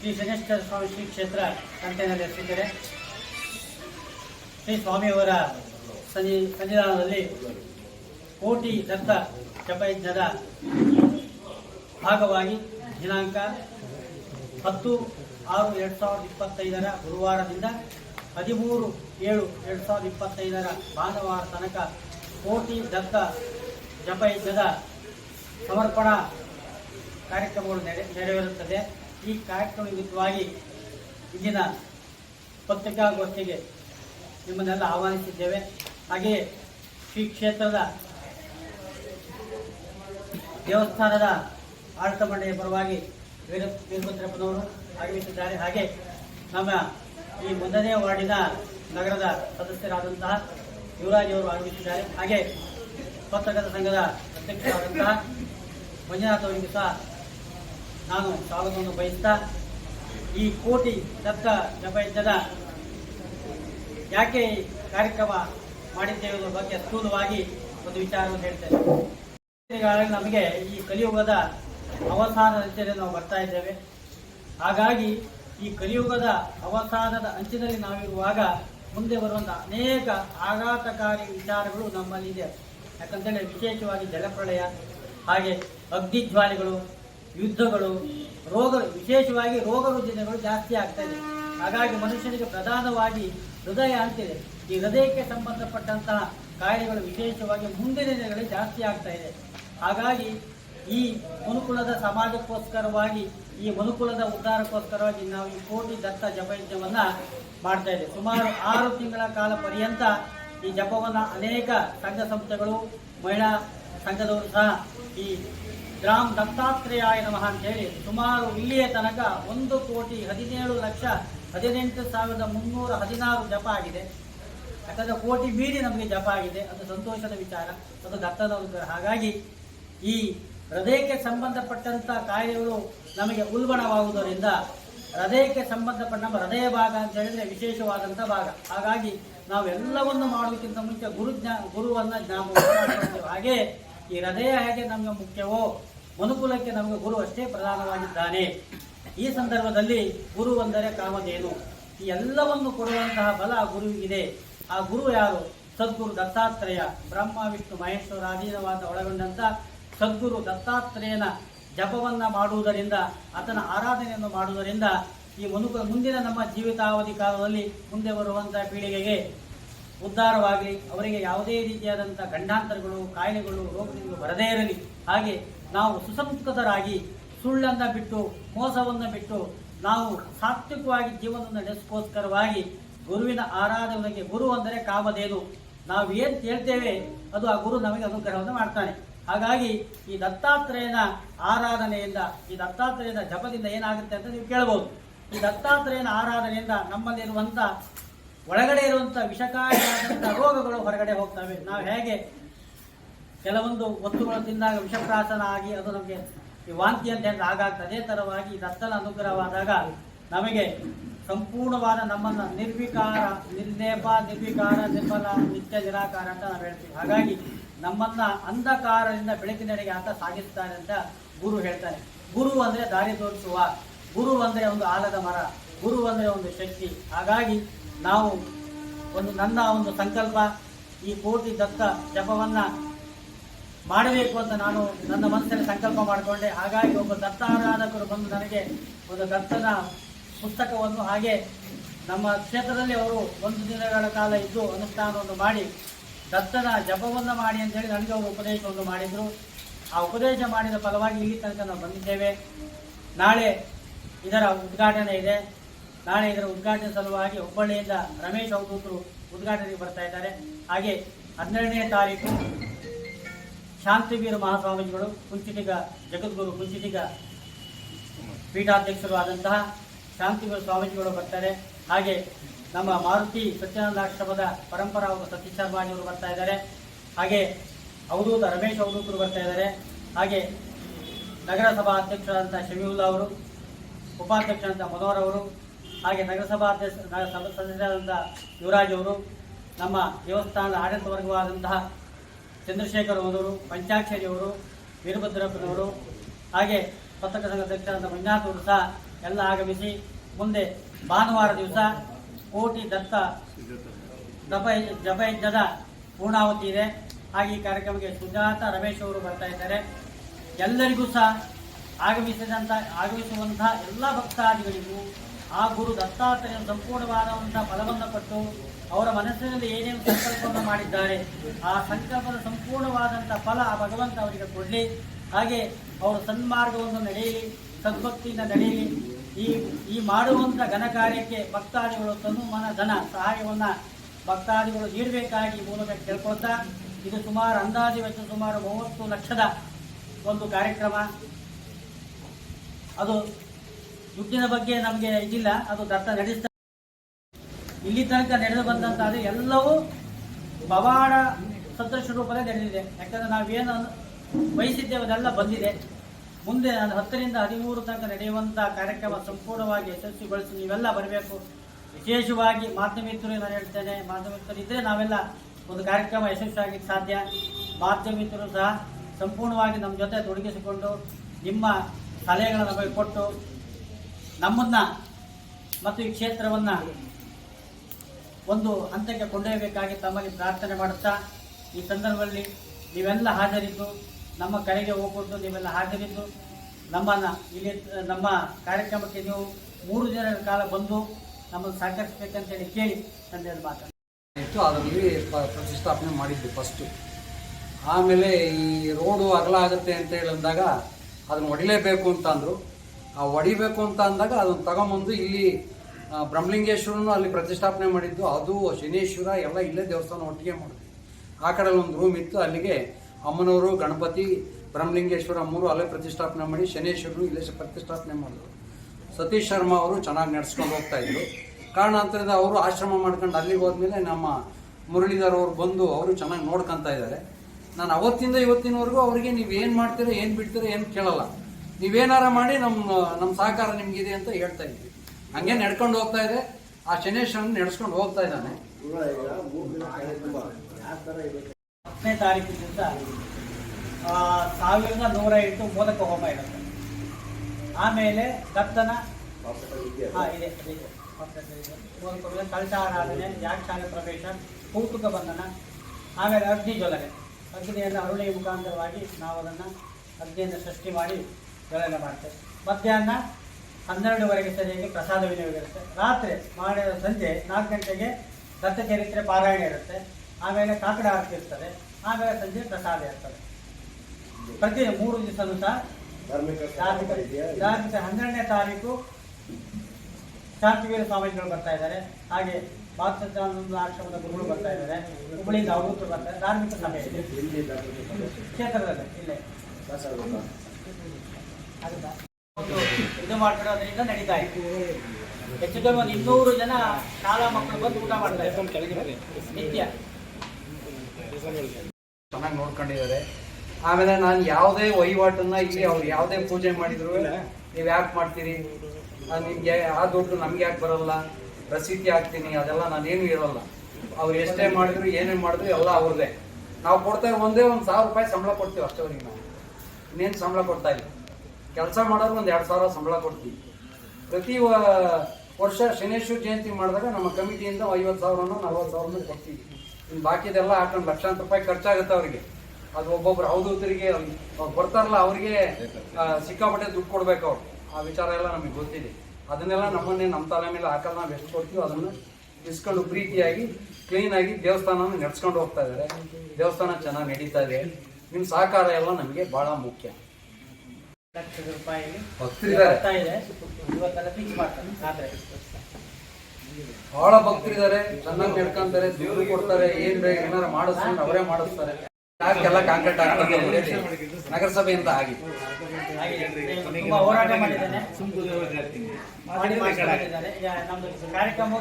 ಶ್ರೀ ಶನೇಶ್ವರ ಸ್ವಾಮಿ ಶ್ರೀ ಕ್ಷೇತ್ರ ಕಂಟೆನಲ್ಲಿ ಎತ್ತಿದ್ದಾರೆ ಶ್ರೀ ಸ್ವಾಮಿಯವರ ಸನ್ನಿ, ಸನ್ನಿಧಾನದಲ್ಲಿ ಕೋಟಿ ದತ್ತ ಜಪಯಜ್ಞದ ಭಾಗವಾಗಿ ದಿನಾಂಕ ಹತ್ತು ಆರು ಎರಡು ಸಾವಿರದ ಇಪ್ಪತ್ತೈದರ ಗುರುವಾರದಿಂದ ಹದಿಮೂರು ಏಳು ಎರಡು ಸಾವಿರದ ಇಪ್ಪತ್ತೈದರ ಭಾನುವಾರ ತನಕ ಕೋಟಿ ದತ್ತ ಜಪಯಜ್ಞದ ಸಮರ್ಪಣಾ ಕಾರ್ಯಕ್ರಮಗಳು ನೆರೆ, ನೆರವೇರುತ್ತದೆ. ಈ ಕಾರ್ಯಕ್ರಮ ನಿಮಿತ್ತವಾಗಿ ಇಂದಿನ ಪತ್ರಿಕಾಗೋಷ್ಠಿಗೆ ನಿಮ್ಮನ್ನೆಲ್ಲ ಆಹ್ವಾನಿಸಿದ್ದೇವೆ. ಹಾಗೆಯೇ ಶ್ರೀ ಕ್ಷೇತ್ರದ ದೇವಸ್ಥಾನದ ಆಡಳಿತ ಮಂಡಳಿಯ ಪರವಾಗಿ ವೀರ ವೀರಭದ್ರಪ್ಪನವರು ಆಗಮಿಸಿದ್ದಾರೆ. ಹಾಗೆ ನಮ್ಮ ಈ ಮೊದಲನೇ ವಾರ್ಡಿನ ನಗರದ ಸದಸ್ಯರಾದಂತಹ ಯುವರಾಜ್ ಅವರು ಆಗಮಿಸಿದ್ದಾರೆ. ಹಾಗೆ ಪತ್ರಕರ್ತ ಸಂಘದ ಅಧ್ಯಕ್ಷರಾದಂತಹ ಮಂಜುನಾಥ್ ಅವರಿಗೆ ಸಹ ನಾನು ಸಾಲವನ್ನು ಬಯಸ್ತಾ ಈ ಕೋಟಿ ದತ್ತ ಜಪಯಜ್ಞದ ಯಾಕೆ ಕಾರ್ಯಕ್ರಮ ಮಾಡಿದ್ದೇವೆ ಬಗ್ಗೆ ಸ್ಥೂಲವಾಗಿ ಒಂದು ವಿಚಾರವನ್ನು ಹೇಳ್ತೇನೆ. ನಮಗೆ ಈ ಕಲಿಯುಗದ ಅವಸಾನ ಅಂಚಿನಲ್ಲಿ ನಾವು ಬರ್ತಾ ಇದ್ದೇವೆ. ಹಾಗಾಗಿ ಈ ಕಲಿಯುಗದ ಅವಸಾನದ ಅಂಚಿನಲ್ಲಿ ನಾವಿರುವಾಗ ಮುಂದೆ ಬರುವಂತಹ ಅನೇಕ ಆಘಾತಕಾರಿ ವಿಚಾರಗಳು ನಮ್ಮಲ್ಲಿದೆ. ಯಾಕಂತೇಳಿ ವಿಶೇಷವಾಗಿ ಜಲಪ್ರಳಯ, ಹಾಗೆ ಅಗ್ನಿಜ್ವಾಲೆಗಳು ಯುದ್ಧಗಳು, ರೋಗ, ವಿಶೇಷವಾಗಿ ರೋಗ ರುಜಿನಗಳು ಜಾಸ್ತಿ ಆಗ್ತಾ ಇದೆ. ಹಾಗಾಗಿ ಮನುಷ್ಯನಿಗೆ ಪ್ರಧಾನವಾಗಿ ಹೃದಯ ಅಂತಿದೆ. ಈ ಹೃದಯಕ್ಕೆ ಸಂಬಂಧಪಟ್ಟಂತಹ ಕಾಯಿಲೆಗಳು ವಿಶೇಷವಾಗಿ ಮುಂದಿನ ದಿನಗಳಲ್ಲಿ ಜಾಸ್ತಿ ಆಗ್ತಾ ಇದೆ. ಹಾಗಾಗಿ ಈ ಮನುಕುಲದ ಸಮಾಜಕ್ಕೋಸ್ಕರವಾಗಿ, ಈ ಮನುಕುಲದ ಉದ್ಧಾರಕ್ಕೋಸ್ಕರವಾಗಿ ನಾವು ಈ ಕೋಟಿ ದತ್ತ ಜಪಯಜ್ಞವನ್ನ ಮಾಡ್ತಾ ಇದ್ದೇವೆ. ಸುಮಾರು ಆರು ತಿಂಗಳ ಕಾಲ ಪರ್ಯಂತ ಈ ಜಪವನ್ನ ಅನೇಕ ಸಂಘ ಸಂಸ್ಥೆಗಳು, ಮಹಿಳಾ ಸಂಘದವರು ಸಹ ಈ ಗ್ರಾಮ್ ದತ್ತಾತ್ರೇಯ ನಮಃ ಅಂತ ಹೇಳಿ ಸುಮಾರು ಇಲ್ಲಿಯ ತನಕ ಒಂದು ಕೋಟಿ ಹದಿನೇಳು ಲಕ್ಷ ಹದಿನೆಂಟು ಸಾವಿರದ ಮುನ್ನೂರ ಹದಿನಾರು ಜಪ ಆಗಿದೆ. ಯಾಕಂದ್ರೆ ಕೋಟಿ ಮೀರಿ ನಮಗೆ ಜಪ ಆಗಿದೆ. ಅದು ಸಂತೋಷದ ವಿಚಾರ, ಅದು ದತ್ತದ ಅನುಗ್ರಹ. ಹಾಗಾಗಿ ಈ ಹೃದಯಕ್ಕೆ ಸಂಬಂಧಪಟ್ಟಂತ ಕಾಯಿಲೆಗಳು ನಮಗೆ ಉಲ್ಬಣವಾಗುವುದರಿಂದ ಹೃದಯಕ್ಕೆ ಸಂಬಂಧಪಟ್ಟ ನಮ್ಮ ಹೃದಯ ಭಾಗ ಅಂತ ಹೇಳಿದ್ರೆ ವಿಶೇಷವಾದಂಥ ಭಾಗ. ಹಾಗಾಗಿ ನಾವೆಲ್ಲವನ್ನು ಮಾಡೋದಕ್ಕಿಂತ ಮುಂಚೆ ಗುರು ಜ್ಞಾ ಗುರುವನ್ನು ಮಾಡ್ಕೊಳ್ತೇವೆ ಹಾಗೆ ಈ ಹೃದಯ ಹೇಗೆ ನಮಗೆ ಮುಖ್ಯವೋ, ಮನುಕುಲಕ್ಕೆ ನಮಗೆ ಗುರು ಅಷ್ಟೇ ಪ್ರಧಾನವಾಗಿದ್ದಾನೆ. ಈ ಸಂದರ್ಭದಲ್ಲಿ ಗುರು ಅಂದರೆ ಕಾಮಧೇನು. ಈ ಎಲ್ಲವನ್ನು ಕೊಡುವಂತಹ ಬಲ ಗುರುವಿಗಿದೆ ಆ ಗುರು ಯಾರು? ಸದ್ಗುರು ದತ್ತಾತ್ರೇಯ. ಬ್ರಹ್ಮ, ವಿಷ್ಣು, ಮಹೇಶ್ವರ ಅಧೀನವಾದ ಒಳಗೊಂಡಂಥ ಸದ್ಗುರು ದತ್ತಾತ್ರೇಯನ ಜಪವನ್ನು ಮಾಡುವುದರಿಂದ, ಆತನ ಆರಾಧನೆಯನ್ನು ಮಾಡುವುದರಿಂದ ಈ ಮನುಕ ಮುಂದಿನ ನಮ್ಮ ಜೀವಿತಾವಧಿ ಕಾಲದಲ್ಲಿ ಮುಂದೆ ಬರುವಂತಹ ಪೀಳಿಗೆಗೆ ಉದ್ಧಾರವಾಗಲಿ ಅವರಿಗೆ ಯಾವುದೇ ರೀತಿಯಾದಂಥ ಗಂಡಾಂತರಗಳು, ಕಾಯಿಲೆಗಳು, ರೋಗಗಳು ಬರದೇ ಇರಲಿ. ಹಾಗೆ ನಾವು ಸುಸಂಸ್ಕೃತರಾಗಿ ಸುಳ್ಳನ್ನು ಬಿಟ್ಟು, ಮೋಸವನ್ನು ಬಿಟ್ಟು ನಾವು ಸಾತ್ವಿಕವಾಗಿ ಜೀವನವನ್ನು ನಡೆಸೋಸ್ಕರವಾಗಿ ಗುರುವಿನ ಆರಾಧನೆಗೆ ಗುರು ಅಂದರೆ ಕಾಮಧೇನು. ನಾವು ಏನು ಕೇಳ್ತೇವೆ ಅದು ಆ ಗುರು ನಮಗೆ ಅನುಗ್ರಹವನ್ನು ಮಾಡ್ತಾನೆ. ಹಾಗಾಗಿ ಈ ದತ್ತಾತ್ರೇಯನ ಆರಾಧನೆಯಿಂದ, ಈ ದತ್ತಾತ್ರೇಯನ ಜಪದಿಂದ ಏನಾಗುತ್ತೆ ಅಂತ ನೀವು ಕೇಳಬಹುದು ಈ ದತ್ತಾತ್ರೇಯನ ಆರಾಧನೆಯಿಂದ ನಮ್ಮಲ್ಲಿರುವಂತ ಒಳಗಡೆ ಇರುವಂತ ವಿಷಕಾರಿಯಾದಂಥ ರೋಗಗಳು ಹೊರಗಡೆ ಹೋಗ್ತವೆ. ನಾವು ಹೇಗೆ ಕೆಲವೊಂದು ವಸ್ತುಗಳು ತಿಂದಾಗ ವಿಷಪ್ರಾಸನ ಆಗಿ ಅದು ನಮಗೆ ವಾಂತಿ ಅಂತ ಹೇಳಿ ಆಗಾಗ್ತದೆ ಅದೇ ತರವಾಗಿ ದತ್ತನ ಅನುಗ್ರಹವಾದಾಗ ನಮಗೆ ಸಂಪೂರ್ಣವಾದ ನಮ್ಮನ್ನ ನಿರ್ವಿಕಾರ, ನಿರ್ಲೇಪ, ನಿರ್ವಿಕಾರ, ನಿರ್ಮಲ, ನಿತ್ಯ ನಿರಾಕಾರ ಅಂತ ನಾವು ಹೇಳ್ತೀವಿ. ಹಾಗಾಗಿ ನಮ್ಮನ್ನ ಅಂಧಕಾರದಿಂದ ಬೆಳಕಿನೆಡೆಗೆ ಆತ ಸಾಗಿಸ್ತಾನೆ ಅಂತ ಗುರು ಹೇಳ್ತಾನೆ ಗುರು ಅಂದ್ರೆ ದಾರಿ ತೋರಿಸುವ. ಗುರು ಅಂದ್ರೆ ಒಂದು ಆಲದ ಮರ. ಗುರು ಅಂದ್ರೆ ಒಂದು ಶಕ್ತಿ. ಹಾಗಾಗಿ ನಾವು ಒಂದು ನನ್ನ ಒಂದು ಸಂಕಲ್ಪ ಈ ಪೂರ್ತಿ ದತ್ತ ಜಪವನ್ನ ಮಾಡಬೇಕು ಅಂತ ನಾನು ನನ್ನ ಮನಸ್ಸಲ್ಲಿ ಸಂಕಲ್ಪ ಮಾಡಿಕೊಂಡೆ. ಹಾಗಾಗಿ ಒಬ್ಬ ದತ್ತ ಆರಾಧಕರು ಬಂದು ನನಗೆ ಒಂದು ದತ್ತನ ಪುಸ್ತಕವನ್ನು ಹಾಗೆ ನಮ್ಮ ಕ್ಷೇತ್ರದಲ್ಲಿ ಅವರು ಒಂದು ದಿನಗಳ ಕಾಲ ಇದ್ದು ಅನುಷ್ಠಾನವನ್ನು ಮಾಡಿ ದತ್ತನ ಜಪವನ್ನು ಮಾಡಿ ಅಂತೇಳಿ ನನಗೆ ಅವರು ಉಪದೇಶವನ್ನು ಮಾಡಿದರು. ಆ ಉಪದೇಶ ಮಾಡಿದ ಫಲವಾಗಿ ಇಲ್ಲಿ ತನಕ ನಾವು ಬಂದಿದ್ದೇವೆ. ನಾಳೆ ಇದರ ಉದ್ಘಾಟನೆ ಇದೆ. ನಾಳೆ ಇದರ ಉದ್ಘಾಟನೆ ಸಲುವಾಗಿ ಹುಬ್ಬಳ್ಳಿಯಿಂದ ರಮೇಶ್ ಅವಧೂತರು ಉದ್ಘಾಟನೆಗೆ ಬರ್ತಾ ಇದ್ದಾರೆ. ಹಾಗೆ ಹನ್ನೆರಡನೇ ತಾರೀಕು ಶಾಂತಿವೀರ ಮಹಾಸ್ವಾಮೀಜಿಗಳು, ಕುಂಚಿಟಿಗ ಜಗದ್ಗುರು ಕುಂಚಿಟಿಗ ಪೀಠಾಧ್ಯಕ್ಷರು ಆದಂತಹ ಶಾಂತಿವೀರ ಸ್ವಾಮೀಜಿಗಳು ಬರ್ತಾರೆ. ಹಾಗೆ ನಮ್ಮ ಮಾರುತಿ ಸತ್ಯಾನಂದಾಶ್ರಮದ ಪರಂಪರಾ ಸತೀಶ್ ಶರ್ಮಾಜಿಯವರು ಬರ್ತಾ ಇದ್ದಾರೆ. ಹಾಗೆ ಅವಧೂತ ರಮೇಶ್ ಅವಧೂತರು ಬರ್ತಾ ಇದ್ದಾರೆ. ಹಾಗೆ ನಗರಸಭಾ ಅಧ್ಯಕ್ಷರಾದಂಥ ಶಮೀವುಲ್ಲಾ ಅವರು ಉಪಾಧ್ಯಕ್ಷರಾದಂಥ ಮನೋಹರ್ ಅವರು ಹಾಗೆ ನಗರಸಭಾ ಅಧ್ಯಕ್ಷ ಸಭಾ ಸದಸ್ಯರಾದಂಥ ಯುವರಾಜ್ ಅವರು, ನಮ್ಮ ದೇವಸ್ಥಾನದ ಆಡಳಿತ ವರ್ಗವಾದಂತಹ ಚಂದ್ರಶೇಖರ್ ಅವರು ಪಂಚಾಕ್ಷರಿ ಅವರು, ವೀರಭದ್ರಪ್ಪನವರು, ಹಾಗೆ ಪತ್ರಕ ಸಂಘ ಅಧ್ಯಕ್ಷರಾದ ಮಂಜುನಾಥ್ ಅವರು ಸಹ ಎಲ್ಲ ಆಗಮಿಸಿ ಮುಂದೆ ಭಾನುವಾರ ದಿವಸ ಕೋಟಿ ದತ್ತ ಜಪ ಜಪಯಜ್ಞದ ಪೂರ್ಣಾವತಿ ಇದೆ. ಹಾಗೆ ಈ ಕಾರ್ಯಕ್ರಮಕ್ಕೆ ಸುಜಾತ ರಮೇಶ್ ಅವರು ಬರ್ತಾ ಇದ್ದಾರೆ. ಎಲ್ಲರಿಗೂ ಸಹ ಆಗಮಿಸಿದಂಥ ಆಗಮಿಸುವಂತಹ ಎಲ್ಲ ಭಕ್ತಾದಿಗಳಿಗೂ ಆ ಗುರು ದತ್ತಾತ್ರೇಯ ಸಂಪೂರ್ಣವಾದಂತಹ ಫಲವನ್ನು ಕೊಟ್ಟು ಅವರ ಮನಸ್ಸಿನಲ್ಲಿ ಏನೇನು ಸಂಕಲ್ಪವನ್ನು ಮಾಡಿದ್ದಾರೆ, ಆ ಸಂಕಲ್ಪದ ಸಂಪೂರ್ಣವಾದಂತಹ ಫಲ ಆ ಭಗವಂತ ಅವರಿಗೆ ಕೊಡಲಿ. ಹಾಗೆ ಅವರು ಸನ್ಮಾರ್ಗವನ್ನು ನಡೆಯಲಿ, ಸದ್ಭಕ್ತಿಯಿಂದ ನಡೆಯಲಿ. ಈ ಈ ಮಾಡುವಂಥ ಘನ ಕಾರ್ಯಕ್ಕೆ ಭಕ್ತಾದಿಗಳು ತನು ಮನ ಧನ, ಸಹಾಯವನ್ನ ಭಕ್ತಾದಿಗಳು ನೀಡಬೇಕಾಗಿ ಮೂಲಕ ಕೇಳ್ಕೊಳ್ತಾ, ಇದು ಸುಮಾರು ಅಂದಾಜು ವೆಚ್ಚ, ಸುಮಾರು ಮೂವತ್ತು ಲಕ್ಷದ ಒಂದು ಕಾರ್ಯಕ್ರಮ. ಅದು ದುಡ್ಡಿನ ಬಗ್ಗೆ ನಮಗೆ ಇದಿಲ್ಲ, ಅದು ದತ್ತ ನಡೆಸ್ತಾ ಇಲ್ಲಿ ತನಕ ನಡೆದು ಬಂದಂತಾದ್ರೆ ಎಲ್ಲವೂ ಪವಾಡ ಸಂತೋಷ ರೂಪದಲ್ಲಿ ನಡೆದಿದೆ. ಯಾಕಂದ್ರೆ ನಾವೇನು ಬಯಸಿದ್ದೇವೆ ಅದೆಲ್ಲ ಬಂದಿದೆ. ಮುಂದೆ ನಾನು ಹತ್ತರಿಂದ ಹದಿಮೂರು ತನಕ ನಡೆಯುವಂಥ ಕಾರ್ಯಕ್ರಮ ಸಂಪೂರ್ಣವಾಗಿ ಯಶಸ್ವಿಗೊಳಿಸಿ ನೀವೆಲ್ಲ ಬರಬೇಕು. ವಿಶೇಷವಾಗಿ ಮಾಧ್ಯಮಿಕರು ನಾನು ಹೇಳ್ತೇನೆ ಮಾಧ್ಯಮಿಕರು ಇದ್ದರೆ ನಾವೆಲ್ಲ ಒಂದು ಕಾರ್ಯಕ್ರಮ ಯಶಸ್ವಿಯಾಗಿ ಸಾಧ್ಯ. ಮಾಧ್ಯಮಿಕರು ಸಹ ಸಂಪೂರ್ಣವಾಗಿ ನಮ್ಮ ಜೊತೆ ತೊಡಗಿಸಿಕೊಂಡು ನಿಮ್ಮ ಸಲಹೆಗಳನ್ನು ನಮಗೆ ಕೊಟ್ಟು ನಮ್ಮನ್ನ ಮತ್ತು ಈ ಕ್ಷೇತ್ರವನ್ನ ಒಂದು ಹಂತಕ್ಕೆ ಕೊಂಡೊಯ್ಯಬೇಕಾಗಿ ತಮ್ಮಲ್ಲಿ ಪ್ರಾರ್ಥನೆ ಮಾಡುತ್ತಾ, ಈ ಸಂದರ್ಭದಲ್ಲಿ ನೀವೆಲ್ಲ ಹಾಜರಿದ್ದು, ನಮ್ಮ ಕರೆಗೆ ಹೋಗ್ಬಿಟ್ಟು ನೀವೆಲ್ಲ ಹಾಜರಿದ್ದು, ನಮ್ಮನ್ನ ಇಲ್ಲಿ, ನಮ್ಮ ಕಾರ್ಯಕ್ರಮಕ್ಕೆ ನೀವು ಮೂರು ದಿನಗಳ ಕಾಲ ಬಂದು ನಮ್ಮನ್ನು ಸಹಕರಿಸಬೇಕಂತೇಳಿ ಕೇಳಿ ತಂದೆಯಲ್ಲಿ ಮಾತಾಡ್ತಾರೆ ಇತ್ತು ಪ- ಪ್ರತಿಷ್ಠಾಪನೆ ಮಾಡಿದ್ವಿ ಫಸ್ಟು ಆಮೇಲೆ ಈ ರೋಡು ಅಗಲ ಆಗುತ್ತೆ ಅಂತ ಹೇಳಿದಾಗ ಅದನ್ನು ಹೊಡಿಲೇಬೇಕು ಅಂತ ಅಂದರು. ಆ ಹೊಡಿಬೇಕು ಅಂತ ಅಂದಾಗ ಅದನ್ನು ತಗೊಂಬಂದು ಇಲ್ಲಿ ಬ್ರಹ್ಮಲಿಂಗೇಶ್ವರನು ಅಲ್ಲಿ ಪ್ರತಿಷ್ಠಾಪನೆ ಮಾಡಿದ್ದು. ಅದು ಶನೇಶ್ವರ ಎಲ್ಲ ಇಲ್ಲೇ ದೇವಸ್ಥಾನ ಒಟ್ಟಿಗೆ ಮಾಡಿದ್ವಿ. ಆ ಕಡೆ ಒಂದು ರೂಮ್ ಇತ್ತು. ಅಲ್ಲಿಗೆ ಅಮ್ಮನವರು, ಗಣಪತಿ, ಬ್ರಹ್ಮಲಿಂಗೇಶ್ವರ ಮೂರು ಅಲ್ಲೇ ಪ್ರತಿಷ್ಠಾಪನೆ ಮಾಡಿ ಶನೇಶ್ವರನು ಇಲ್ಲೇ ಪ್ರತಿಷ್ಠಾಪನೆ ಮಾಡಿದ್ರು. ಸತೀಶ್ ಶರ್ಮಾ ಅವರು ಚೆನ್ನಾಗಿ ನಡೆಸ್ಕೊಂಡು ಹೋಗ್ತಾ ಇದ್ರು. ಕಾರಣಾಂತರದಿಂದ ಅವರು ಆಶ್ರಮ ಮಾಡ್ಕೊಂಡು ಅಲ್ಲಿಗೆ ಹೋದ್ಮೇಲೆ ನಮ್ಮ ಮುರಳೀಧರ್ ಅವರು ಬಂದು ಅವರು ಚೆನ್ನಾಗಿ ನೋಡ್ಕೊಂತ ಇದ್ದಾರೆ. ನಾನು ಅವತ್ತಿಂದ ಇವತ್ತಿನವರೆಗೂ ಅವರಿಗೆ ನೀವು ಏನು ಮಾಡ್ತೀರಾ, ಏನು ಬಿಡ್ತೀರಾ, ಏನು ಕೇಳಲ್ಲ. ನೀವೇನಾರ ಮಾಡಿ ನಮ್ಮ ನಮ್ಮ ಸಹಕಾರ ನಿಮ್ಗಿದೆ ಅಂತ ಹೇಳ್ತಾ ಇದ್ವಿ. ಹಂಗೆ ನಡ್ಕೊಂಡು ಹೋಗ್ತಾ ಇದೆ. ಆ ಶನೇಶ್ವರನ್ ನಡೆಸ್ಕೊಂಡು ಹೋಗ್ತಾ ಇದ್ದಾನೆ. ಹತ್ತನೇ ತಾರೀಕು ದಿವಸ ಸಾವಿರದ ನೂರ ಎಂಟು ಮೋದಕ ಹೋಮ ಇರುತ್ತೆ. ಆಮೇಲೆ ದತ್ತನ ಇದೆ, ಕಳಶಾರಾಧನೆ ಯಾಕ್ಷಾನ ಪ್ರವೇಶ ಕೌತುಕ ಬಂಧನ ಆಮೇಲೆ ಅಗ್ನಿ ಜ್ವಲನೆ ಅಗ್ನಿಯನ್ನು ಅರುಳಿ ಮುಖಾಂತರವಾಗಿ ನಾವು ಅದನ್ನು ಅಗ್ನಿಯನ್ನು ಸೃಷ್ಟಿ ಮಾಡಿ ಜ್ವಲನೆ ಮಾಡ್ತೇವೆ. ಮಧ್ಯಾಹ್ನ ಹನ್ನೆರಡುವರೆಗೆ ಸರಿಯಾಗಿ ಪ್ರಸಾದ ವಿನಿಯೋಗ ಇರುತ್ತೆ. ರಾತ್ರಿ ಮಾಡಿದ ಸಂಜೆ ನಾಲ್ಕು ಗಂಟೆಗೆ ದತ್ತ ಚರಿತ್ರೆ ಪಾರಾಯಣ ಇರುತ್ತೆ. ಆಮೇಲೆ ಕಾಕಡ ಆರತಿ ಇರ್ತದೆ. ಆಮೇಲೆ ಸಂಜೆ ಪ್ರಸಾದ ಇರ್ತದೆ. ಪ್ರತಿ ಮೂರು ದಿವಸನೂ ಸಹ ಧಾರ್ಮಿಕ ಹನ್ನೆರಡನೇ ತಾರೀಕು ಶಾಂತಿವೀರ ಸ್ವಾಮೀಜಿಗಳು ಬರ್ತಾ ಇದ್ದಾರೆ. ಹಾಗೆ ಭಾರತಾನಂದ ಆಶ್ರಮದ ಗುರುಗಳು ಬರ್ತಾ ಇದ್ದಾರೆ. ಹುಬ್ಬಳ್ಳಿಯಿಂದ ಅವರು ಬರ್ತಾರೆ. ಧಾರ್ಮಿಕ ಸಭೆ ಇದೆ. ಕ್ಷೇತ್ರದಲ್ಲಿ ಇಲ್ಲೇ. ಇದು ಮಾಡ್ಕೊಡೋದ್ರಿಂದ ನಡೀತಾ ಇತ್ತು ಹೆಚ್ಚು ಕಮ್ಮಿ ಒಂದು ಇನ್ನೂರು ಜನ ಶಾಲಾ ಮಕ್ಕಳು ಬಂದು ಊಟ ಮಾಡ್ತಾರೆ. ನಿತ್ಯ. ಚೆನ್ನಾಗಿ ನೋಡ್ಕೊಂಡಿದ್ದಾರೆ. ಆಮೇಲೆ ನಾನು ಯಾವುದೇ ವಹಿವಾಟನ್ನ ಇಲ್ಲಿ ಅವ್ರು ಯಾವುದೇ ಪೂಜೆ ಮಾಡಿದ್ರು, ನೀವು ಯಾಕೆ ಮಾಡ್ತೀರಿ? ನಿಮ್ಗೆ ಆ ದುಡ್ಡು ನಮ್ಗೆ ಯಾಕೆ ಬರಲ್ಲ? ರಸೀತಿ ಹಾಕ್ತೀನಿ, ಅದೆಲ್ಲ ನಾನೇನು ಇರಲ್ಲ ಅವ್ರು ಎಷ್ಟೇ ಮಾಡಿದ್ರು, ಏನೇ ಮಾಡಿದ್ರು ಎಲ್ಲ ಅವ್ರದ್ದೇ ನಾವು ಕೊಡ್ತಾ ಒಂದೇ ಒಂದು ಸಾವಿರ ರೂಪಾಯಿ ಸಂಬಳ ಕೊಡ್ತೀವಿ ಅಷ್ಟವರೆಗೆ ನಾವು. ಇನ್ನೇನು ಸಂಬಳ ಕೊಡ್ತಾ ಇಲ್ಲ. ಕೆಲಸ ಮಾಡೋರು ಒಂದು ಎರಡು ಸಾವಿರ ಸಂಬಳ ಕೊಡ್ತೀವಿ. ಪ್ರತಿ ವರ್ಷ ಶನೇಶ್ವರ ಜಯಂತಿ ಮಾಡಿದಾಗ ನಮ್ಮ ಕಮಿಟಿಯಿಂದ ಐವತ್ತು ಸಾವಿರನೋ ನಲ್ವತ್ತು ಸಾವಿರನ ಕೊಡ್ತೀವಿ. ಇನ್ನು ಬಾಕಿದೆಲ್ಲ ಹಾಕೊಂಡು ಲಕ್ಷಾಂತರ ರೂಪಾಯಿ ಖರ್ಚಾಗುತ್ತೆ ಅವರಿಗೆ. ಅದು ಒಬ್ಬೊಬ್ರು ಅವಧೂತರಿಗೆ ಅವ್ರು ಬರ್ತಾರಲ್ಲ ಅವರಿಗೆ ಸಿಕ್ಕಾಪಟ್ಟೆ ದುಡ್ಡು ಕೊಡ್ಬೇಕು ಅವ್ರು. ಆ ವಿಚಾರ ಎಲ್ಲ ನಮಗೆ ಗೊತ್ತಿದೆ. ಅದನ್ನೆಲ್ಲ ನಮ್ಮನ್ನೇ ನಮ್ಮ ತಲೆ ಮೇಲೆ ಹಾಕಲ್ಲ ನಾವು ಎಷ್ಟು ಕೊಡ್ತೀವಿ ಅದನ್ನು ಇಸ್ಕೊಂಡು ಪ್ರೀತಿಯಾಗಿ ಕ್ಲೀನಾಗಿ ದೇವಸ್ಥಾನ ನಡೆಸ್ಕೊಂಡು ಹೋಗ್ತಾ ಇದ್ದಾರೆ ದೇವಸ್ಥಾನ ಚೆನ್ನಾಗಿ ನಡೀತಾ ಇದೆ. ನಿಮ್ಮ ಸಹಕಾರ ಎಲ್ಲ ನಮಗೆ ಭಾಳ ಮುಖ್ಯ. ಲಕ್ಷದ ಭಕ್ತರು ಇದಾರೆ ಬರ್ತಾ ಇದೆ. ಇವತ್ತೆಲ್ಲ ಫಿಕ್ಸ್ ಮಾಡ್ತಾರೆ ರಾತ್ರಿ ಬಹಳ ಭಕ್ತರಿದ್ದಾರೆ ಚೆನ್ನಾಗಿ ನಡ್ಕೊಂತಾರೆ ದುಡ್ಡು ಕೊಡ್ತಾರೆ ಏನ್ ಬೇಕು ಏನಾರ ಮಾಡಿಸ್ಕೊಂಡು ಅವರೇ ಮಾಡಿಸ್ತಾರೆ. ಯಾಕೆಲ್ಲ ಕಾಂಕ್ರೀಟ್ ಆಗ್ತದೆ ನಗರಸಭೆಯಿಂದ ಆಗಿ. ತುಂಬಾ ಹೋರಾಟ ಮಾಡಿದ್ದೇನೆ. ಮಾಡಿ ಮಾಡಿಸ್ಕೊಂಡಿದ್ದಾರೆ. ಈಗ ನಮ್ದು ಕಾರ್ಯಕ್ರಮ.